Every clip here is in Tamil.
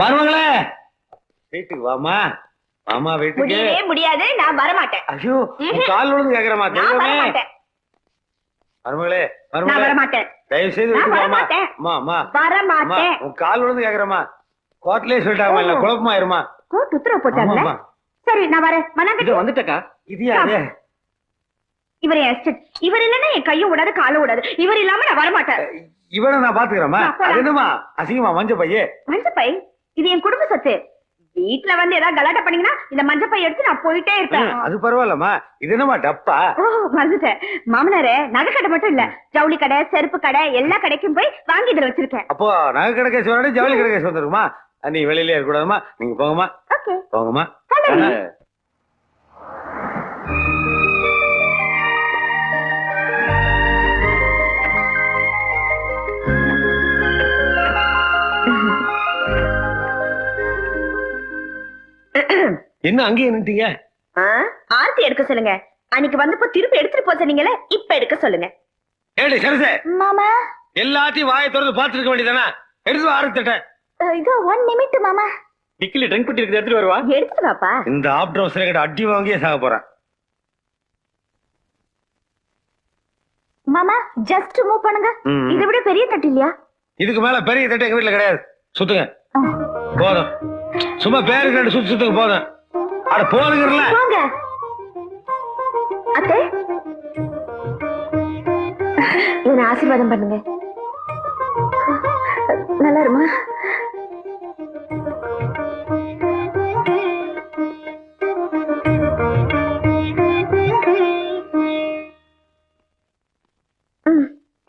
மருமகளே வீட்டுக்கு வாமா வாமா வீட்டுக்கு. முடியவே முடியாது நான் வரமாட்டேன். ஐயோ உன் கால் விழுந்து கேக்குறமா நான் தெய்வமே. வரமாட்டேன். மருமகளே நான் மருமகளே வரமாட்டேன். தயவு செய்து நான் வீட்டுக்கு வாமா வரமாட்டேன். அம்மா அம்மா. அம்மா வரமாட்டேன் உன் கால் விழுந்து கேக்குறமா கோர்ட்லயே சொல்லிட்டாங்க இல்ல. குழப்பமா இருமா கோர்ட் உத்தரவு ஆமாம்மா. சரி நான் வரேன். மனாங்கட்டி வந்துட்டக்கா. இது யாரு? இவர் என் estate. இவர் இல்லைன்னா என் கையும் விடாது காலும் விடாது இவர் இல்லாம நான் வரமாட்டேன். இவனை நான் பாத்துக்கிறேம்மா. நான் போறேன். அது என்னமா அசிங்கமா மஞ்ச பையே மஞ்சப்பை? இது என் குடும்ப சொத்து. வீட்டுல வந்து ஏதாவது கலாட்டா பண்ணீங்கன்னா இந்த மஞ்சப்பை எடுத்து நான் போயிட்டே இருப்பேன். அது பரவாயில்லம்மா. இது என்னமா டப்பா? ஓ மறந்துட்டேன். மாமனாரே நகை கடை மட்டும் இல்ல. ஜவுளி கடை செருப்பு கடை எல்லா கடைக்கும் போய் வாங்கி இதுல வச்சிருக்கேன். அப்போ நகை கடை கேஸ் வரணும் ஜவுளி கடை கேஸ் வந்துருக்குமா? நீ வெளியிலே இருக்கக்கூடாதுமா நீங்க போங்கம்மா. ஓகே. போங்கம்மா. என்ன அங்கேயே நின்ட்டீங்க ஆர்த்தி எடுக்க சொல்லுங்க. அன்னைக்கு வந்தப்போ திருப்பி எடுத்துட்டு போக சொன்னீங்கல்ல இப்ப எடுக்க சொல்லுங்க. ஏடி சரசே? மாமா? எல்லாத்தையும் வாயை திறந்து பார்த்துருக்க வேண்டியதானே எடுத்து ஆரம்பிச்சிட்டேன் இதோ ஒன் நிமிட் மாமா. டிக்கில ட்ரிங்க் பண்ணி இருக்கு எடுத்துட்டு வருவா? எடுத்துட்டு வாப்பா. இந்த ஆப்டர் அவசர கிட்ட அடி வாங்கியே சாக போறேன். மாமா ஜஸ்ட் மூவ் பண்ணுங்க. இதை விட பெரிய தட்டு இல்லையா? இதுக்கு மேல பெரிய தட்டு எங்க வீட்டுல கிடையாது. சுத்துங்க. போதும். சும்மா பேருக்கு ரெண்டு சுத்து சுத்துங்க போதும். அட போதுங்கிறல. போங்க. அத்தை. என்ன ஆசீர்வாதம் பண்ணுங்க. நல்லா இருமா?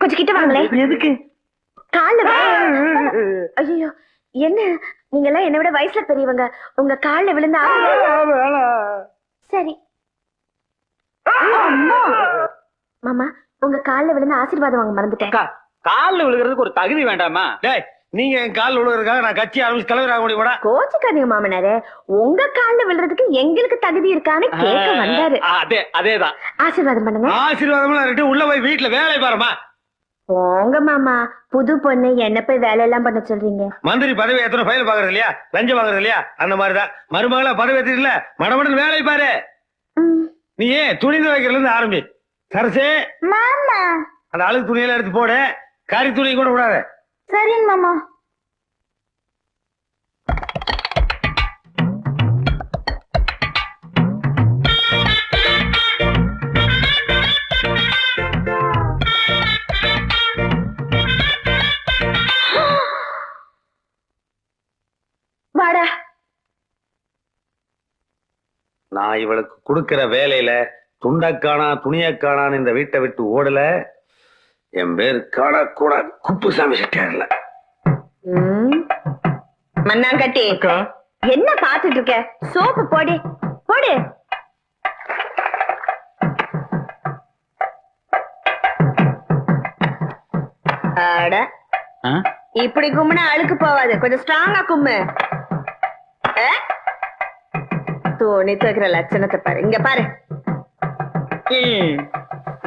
கொஞ்சம் கிட்ட வாங்களே எதுக்கு? கால்ல ஐயோ என்ன? நீங்க எல்லாம் என்னை விட வயசுல பெரியவங்க. உங்க கால்ல விழுந்தா சரி. மாமா உங்க கால்ல விழுந்து ஆசீர்வாதம் வாங்க மறந்துட்டேன். அக்கா கால்ல விழுகிறதுக்கு ஒரு தகுதி வேண்டாமா? டேய் நீங்க என் கால் விழுகிறதுக்காக நான் கட்சி ஆரம்பிச்சு தலைவர் ஆக முடியுமாடா கோச்சுக்காதீங்க மாமனாரே. உங்க கால்ல விழுறதுக்கு எங்களுக்கு தகுதி இருக்கான்னு கேட்க வந்தாரு. அதே அதேதான். ஆசீர்வாதம் பண்ணுங்க. ஆசீர்வாதம்லாம் இருக்கு உள்ள போய் வீட்டுல வேலை பாருமா போங்க மாமா. புது பொண்ணு என்ன போய் வேலையெல்லாம் பண்ண சொல்றீங்க? மந்திரி பதவி எத்தனை ஃபைல் பாக்குறது இல்லையா? லஞ்சம் வாங்குறது இல்லையா? அந்த மாதிரிதான். மருமகளா பதவி ஏத்திட்டுல மடமடன் வேலை பாரு. நீ ஏன் துணி துவைக்கிறதுல இருந்து ஆரம்பி? சரசே. மாமா. அந்த அழுக்கு துணியெல்லாம் எடுத்து போடு. கறி துணி கூட விடாத. சரிங்க மாமா. நான் இவளுக்கு கொடுக்கிற வேலையில துண்டக்கானா துணியக்கானான்னு இந்த வீட்டை விட்டு ஓடல. என் பேர் காணக்கூட குப்புசாமி செட்டியார்ல. ம். மண்ணாங்கட்டி என்ன பாத்துட்டு இருக்க? சோப்பு போடு போடு. அட. ஆ? இப்படி கும்முனா அழுக்கு போவாது. கொஞ்சம் ஸ்ட்ராங்கா கும்மு? துணி துவைக்கிற லட்சணத்தை பாரு இங்க பாரு.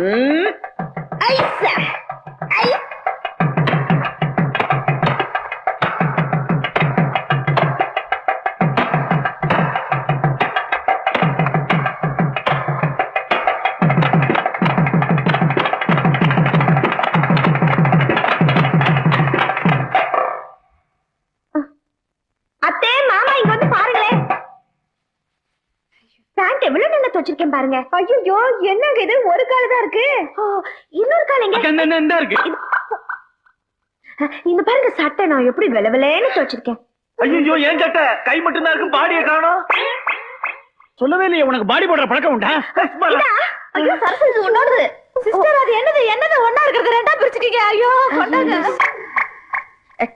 ம். ஐசா. எவ்வளவு நல்லா துவச்சிருக்கேன் பாருங்க. ஐயோ என்னங்க இது? ஒரு கால் தான் இருக்கு. இன்னொரு கால் எங்க? இருக்கு? இந்த பாருங்க சட்டை. நான் எப்படி வெளவெளேன்னு துவச்சிருக்கேன். ஐயோ ஏன் சட்டை? கை மட்டும் தான் இருக்கு பாடிய காணோம். சொல்லவே இல்லையே உனக்கு பாடி போடுற பழக்கம் உண்டா? ஐயோ சரசு உன்னோடது சிஸ்டர் அது என்னது? என்னது? ஒண்ணா இருக்கிறது ரெண்டா பிரிச்சுட்டீங்க. ஐயோ கொண்டாங்க.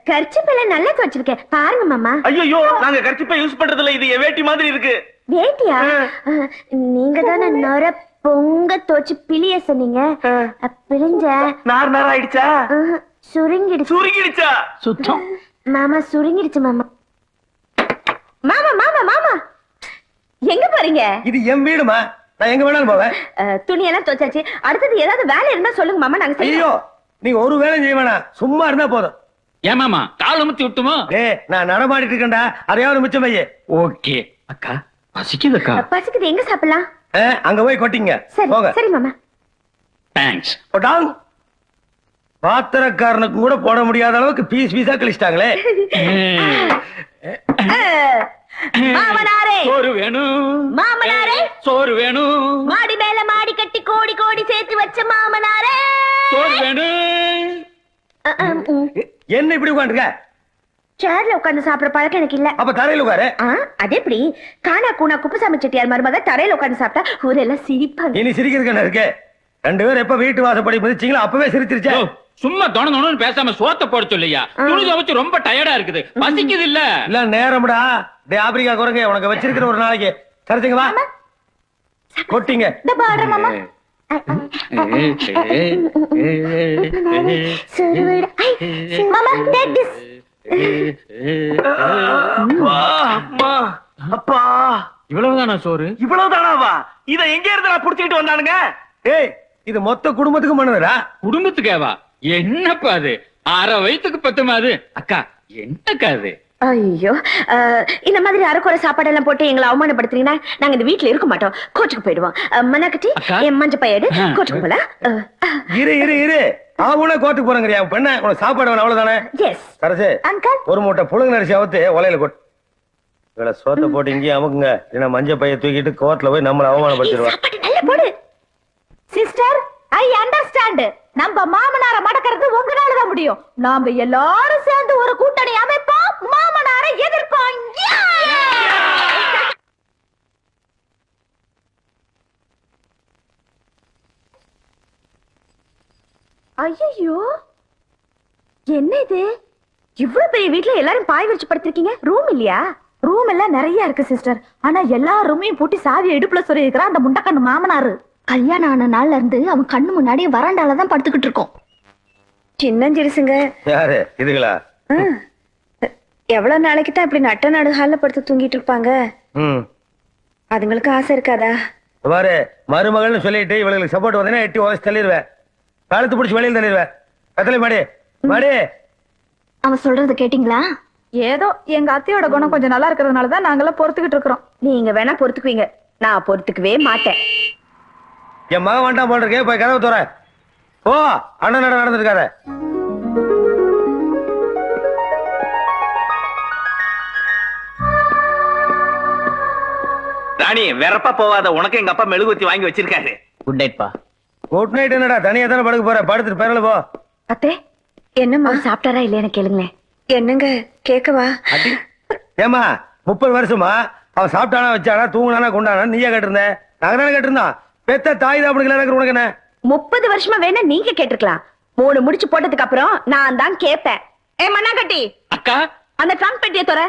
கர்ச்சிப்பில நல்லா துவச்சிருக்கேன். பாருங்க மாமா. ஐயோ நாங்க கர்ச்சிப்பை யூஸ் பண்றதுல இது வேட்டி மாதிரி இருக்கு. வேட்டியா நீங்க தானே நொர பொங்க தோச்சு பிளிய சொன்னீங்க. பிழிஞ்ச. நார் நார் ஆயிடுச்சா? சுருங்கிடுச்சு. சுருங்கிடுச்சா? சுத்தம். மாமா சுருங்கிடுச்சு மாமா. மாமா மாமா மாமா. எங்க போறீங்க? இது என் வீடுமா? நான் எங்க வேணாலும் போவேன். அஹ், துணியெல்லாம் துவைச்சாச்சு. அடுத்தது ஏதாவது வேலை இருந்தா சொல்லுங்க மாமா நாங்க செய்யறோம். ஐயோ நீங்க ஒரு வேலை செய்ய வேணாம். சும்மா இருந்தா போதும். ஏமாமா கால் அமுத்தி விட்டுமோ? டேய் நான் நடமாடிட்டு இருக்கேன்டா. அதையாவது மிச்சம் பையே ஓகே. அக்கா. பசிக்குதுக்கா. பசிக்குது. எங்க சாப்பிடலாம்? அங்க போய் கொட்டிங்க. சரி போங்க. சரி மாமா. தேங்க்ஸ் போட்டாங் பாத்திரக்காரனுக்கு கூட போட முடியாத அளவுக்கு பீஸ் பீஸா கழிச்சிட்டாங்களே. மாமனாரே. சோறு வேணும். மாமனாரே. சோறு வேணும். மாடி மேல மாடி கட்டி கோடி கோடி சேர்த்து வச்ச மாமனாரே. சோறு வேணும். என்ன இப்படி உட்காந்துருக்க? சேர்ல உட்கார்ந்து சாப்பிடுற பழக்கம் எனக்கு இல்ல அப்ப தரையில உட்காரு அது எப்படி காணா கூணா குப்புசாமி செட்டியார் மருமக தரையில உட்கார்ந்து சாப்பிட்டா ஊரெல்லாம் சிரிப்பாங்க இனி சிரிக்கிறதுக்கு என்ன இருக்கு ரெண்டு பேரும் எப்ப வீட்டு வாசப்படி மிதிச்சீங்களோ அப்பவே சிரிச்சிருச்சே சும்மா தொண தொணன்னு பேசாம சோத்த போட சொல்லையா துணி துவைச்சு ரொம்ப டயர்டா இருக்குது பசிக்குது இல்ல இல்ல நேரம்டா டே ஆப்பிரிக்கா குரங்க உனக்கு வச்சிருக்கிற ஒரு நாளைக்கு சரிச்சுங்க வா கொட்டிங்க மாமா. அம்மா. அப்பா. இவ்வளவுதானா சோறு? இவ்வளவுதானாவா? இத எங்க இருந்து நான் புடிச்சிட்டு வந்தானுங்க? ஏய் இது மொத்த குடும்பத்துக்கும் பண்ணுதுடா குடும்பத்துக்கேவா? என்னப்பா அது? அரை வயிற்றுக்கு பத்துமா அது? அக்கா என்னக்கா அது? ஐயோ இந்த மாதிரி அரைக்குறை சாப்பாடு எல்லாம் போட்டு எங்களை அவமானப்படுத்துறீங்கன்னா நாங்க இந்த வீட்ல இருக்க மாட்டோம். கோச்சுக்கு போயிடுவோம். அஹ், மண்ணாக்கட்டி அக்கா. என் மஞ்ச பையடு. கோச்சுக்கு போல இரு இரு இரு. அவனே கோட்டுக்கு போறங்கிறியா? பெண்ண உனக்கு சாப்பாடு வேணும் அவ்வளவுதானே? அங்கிள் ஒரு மூட்டை புழுங்க நரிசி அவுத்து ஒலையில கொட்டு இவளை சோத்த போட்டு இங்கேயே அமுக்குங்க. இல்லைன்னா மஞ்ச பைய தூக்கிட்டு கோர்ட்ல போய் நம்மளை அவமானப்படுத்திடுவா சாப்பாடு நல்ல போடு. சிஸ்டர் ஐ அண்டர்ஸ்டாண்ட் நம்ம மாமனார மடக்கிறது உங்களால தான் முடியும். நாம எல்லாரும் சேர்ந்து ஒரு கூட்டணி ஐயோ என்ன இது? இவ்வளவு பெரிய வீட்ல எல்லாரும் பாய் விரிச்சு படுத்திருக்கீங்க? ரூம் இல்லையா? ரூம் எல்லாம் நிறைய இருக்கு சிஸ்டர் ஆனா எல்லா ரூமையும் பூட்டி சாவி இடுப்புல சொல்லி இருக்கிறான் அந்த முண்டக்கண்ணு மாமனாரு. கல்யாணம் ஆன நாள்ல இருந்து அவன் கண்ணு முன்னாடி வராண்டால தான் படுத்துக்கிட்டு இருக்கோம். சின்னஞ்சிருசுங்க யாரு? இதுகளா எவ்வளவு நாளைக்கு தான் இப்படி நட்ட நடு ஹால்ல படுத்து தூங்கிட்டு இருப்பாங்க? அதுங்களுக்கு ஆசை இருக்காதா? பாரு மருமகள்னு சொல்லிட்டு இவளுக்கு சப்போர்ட் வந்தீங்கன்னா எட்டி உதச்சி தள்ளிடுவேன். கழுத்து பிடிச்சி வெளியில் தள்ளிடுவேன் கத்தலை மாடி மாடி. அவன் சொல்றது கேட்டிங்களா? ஏதோ எங்க அத்தையோட குணம் கொஞ்சம் நல்லா இருக்கிறதுனால தான் நாங்கெல்லாம் பொறுத்துக்கிட்டு இருக்கிறோம். நீங்க வேணா பொறுத்துக்குவீங்க. நான் பொறுத்துக்கவே மாட்டேன். என் மகன் வேண்டாம் போல் இருக்கே போய் கதவை தோற. ஓ அண்ணன் நட நடந்திருக்காரு ராணி வெறப்பா போவாத. உனக்கு எங்க அப்பா மெழுகுவத்தி வாங்கி வச்சிருக்காரு. குட் நைட் பா குட் நைட் என்னடா? தனியா தானே படுக்க போற? படுத்துட்டு பேரல போ. அத்தே என்னம்மா சாப்பிட்டாரா இல்லையான்னு கேளுங்களேன் என்னங்க? கேக்கவா? அடி. ஏமா முப்பது வருஷமா? அவன் சாப்பிட்டானா வச்சானா தூங்குனானா கொண்டானா நீயே கேட்டிருந்தேன் நாங்க தானே கேட்டிருந்தோம். பெத்த தாய் தான் அப்படி உனக்கு என்ன? முப்பது வருஷமா வேணா நீங்க கேட்டிருக்கலாம். மூணு முடிச்சு போட்டதுக்கு அப்புறம் நான் தான் கேட்பேன் ஏ மண்ணாங்கட்டி. அக்கா. அந்த ட்ரங்க் பெட்டியை தோற.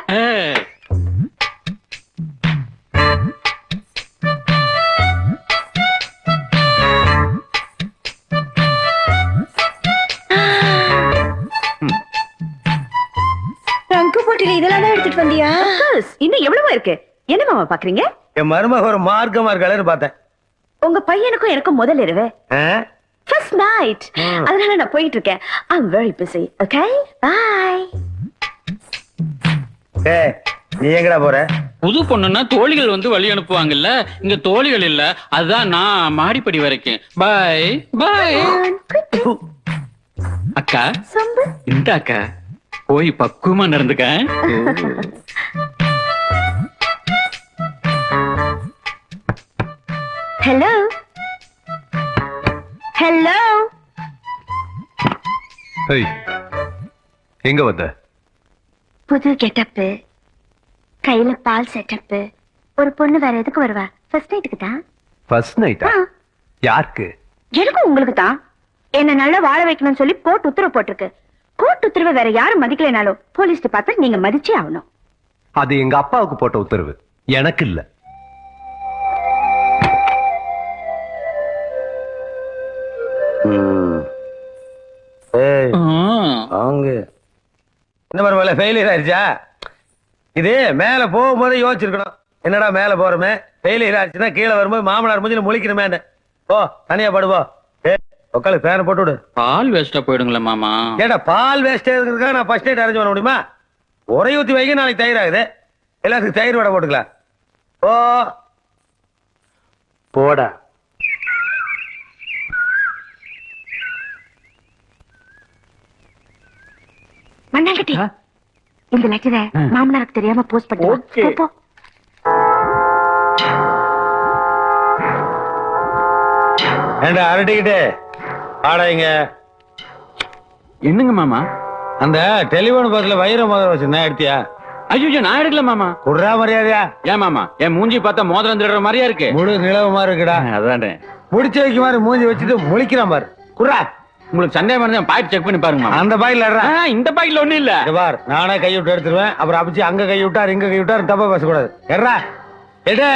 இதெல்லாம் தான் எடுத்துட்டு வந்தியா? இன்னும் எவ்வளவோ இருக்கு. என்ன மாமா பாக்குறீங்க? என் மருமக ஒரு மார்க்கமா இருக்காளேன்னு பார்த்தேன். உங்க பையனுக்கும் எனக்கும் முதல் இரவு. ஆ? ஃபர்ஸ்ட் நைட் ம். அதனால நான் போயிட்டு இருக்கேன். I am very busy okay bye ஏய் நீ எங்கடா போற? புது பொண்ணுன்னா தோழிகள் வந்து வழி அனுப்புவாங்கல்ல? இங்க தோழிகள் இல்ல. அதுதான் நான் மாடிப்படி வரைக்கும். பாய் பாய் அக்கா இந்த அக்கா போய் பக்குவமா நடந்துக்க. ஹலோ ஹலோ ஏய் எங்க வந்த? புது கெட்டப்பு. கையில பால் செட்டப்பு. ஒரு பொண்ணு வேற எதுக்கு வருவா? ஃபர்ஸ்ட் நைட்டுக்கு தான். ஃபர்ஸ்ட் நைட்டா ஆ. யாருக்கு? எனக்கும் உங்களுக்கு தான் என்ன நல்லா வாழ வைக்கணும்னு சொல்லி போட்டு உத்தரவு போட்டிருக்கு. கோர்ட் உத்தரவை வேற யாரும் மதிக்கலைனாலும் போலீஸ் டிபார்ட்மெண்ட் நீங்க மதிச்சே ஆகணும். அது எங்க அப்பாவுக்கு போட்ட உத்தரவு. எனக்கு இல்ல. ம். ஏய் வாங்க. என்ன பரவாயில்ல ஃபெயிலியர் ஆயிடுச்சா இது மேல போகும்போது யோசிச்சிருக்கணும். என்னடா மேல போறோமே? ஃபெயிலியர் ஆச்சுன்னா கீழே வரும்போது மாமனார் மூஞ்சில முழிக்கணுமே ஓ தனியா படுவோ ஏ உட்காந்து ஃபேன் போட்டு விடு பால் வேஸ்டா போயிடுங்களா மாமா. ஏடா பால் வேஸ்ட் இருக்கிறதுக்காக நான் ஃபர்ஸ்ட் நைட் அரேஞ்ச் பண்ண முடியுமா? ஒரே ஊத்தி வைக்க நாளைக்கு தயிர் ஆகுது. எல்லாத்துக்கும் தயிர் வடை போட்டுக்கலாம். ஓ போடா. மண்ணாங்கட்டி இந்த லெட்டரை மாமனாருக்கு தெரியாம போஸ்ட். பண்ணி போ. ஏண்டா அரட்டிக்கிட்டு? ஆடாங்க என்னங்க மாமா? அந்த டெலிபோன் பக்கத்துல வைர மோதிரம் வச்சிருந்தேன் எடுத்தியா? ஐயோ நான் எடுக்கல மாமா. குடுறா மரியாதையா? ஏன் மாமா? என் மூஞ்சி பார்த்தா மோதிரம் திருடுற மாதிரியா இருக்கு? முழு நிலவு மாதிரி இருக்குடா அதானே. முடிச்சு வைக்க மாதிரி மூஞ்சி வச்சுட்டு முழிக்கிறான் பாரு. குடுறா. உங்களுக்கு சந்தேகம் இருந்தா பாக்கெட் செக் பண்ணி பாருங்க அந்த பாயில் இந்த பாக்கெட்ல ஒண்ணும் இல்ல. பார் நானே கை விட்டு எடுத்துருவேன். அப்புறம் அபிச்சு அங்க கை விட்டார் இங்க கை விட்டார் தப்பா பேசக்கூடாது. எட்ரா எடு.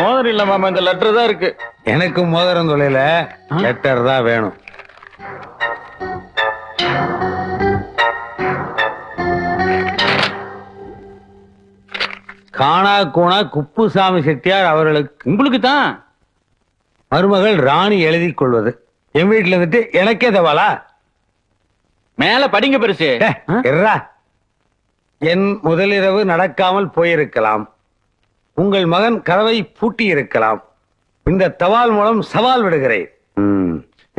மோதிரம் இல்ல மாமா இந்த லெட்டர் தான் இருக்கு. எனக்கு மோதிரம் தொலைல லெட்டர் தான் வேணும். காணா கூணா குப்புசாமி செட்டியார் அவர்களுக்கு உங்களுக்கு தான் மருமகள் ராணி எழுதி கொள்வது. என் வீட்டுல இருந்துட்டு எனக்கே தவாளா மேல படிங்க பெருசு. என் முதலிரவு நடக்காமல் போயிருக்கலாம். உங்கள் மகன் கதவை பூட்டி இருக்கலாம் இந்த தபால் மூலம் சவால் விடுகிறேன்.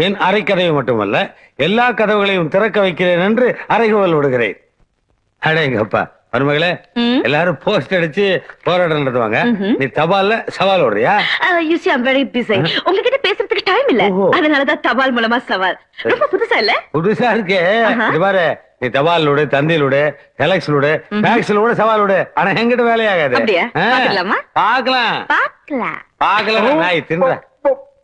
என் அறை கதவை மட்டுமல்ல எல்லா கதவுகளையும் திறக்க வைக்கிறேன் என்று அறைகோவல் விடுகிறேன். அடேங்கப்பா மருமகளே. எல்லாரும் போஸ்ட் அடிச்சு போராட்டம் நடத்துவாங்க. நீ தபால்ல சவால் விடுறியா? யூ சி வெரி பிஸி உங்ககிட்ட பேசுறதுக்கு டைம் இல்ல. அதனாலதான் தபால் மூலமா சவால். ரொம்ப புதுசா இல்ல? புதுசா இருக்கே. இது பாரு நீ தபால் விடு தந்தியில் விடு டெலக்ஸ்ல விடு பேக்ஸ்ல விடு சவால் விடு ஆனா எங்கிட்ட வேலையாகாது? பாக்கலாம் பாக்கலாம் பாக்கலாம் நாய் தின்ற.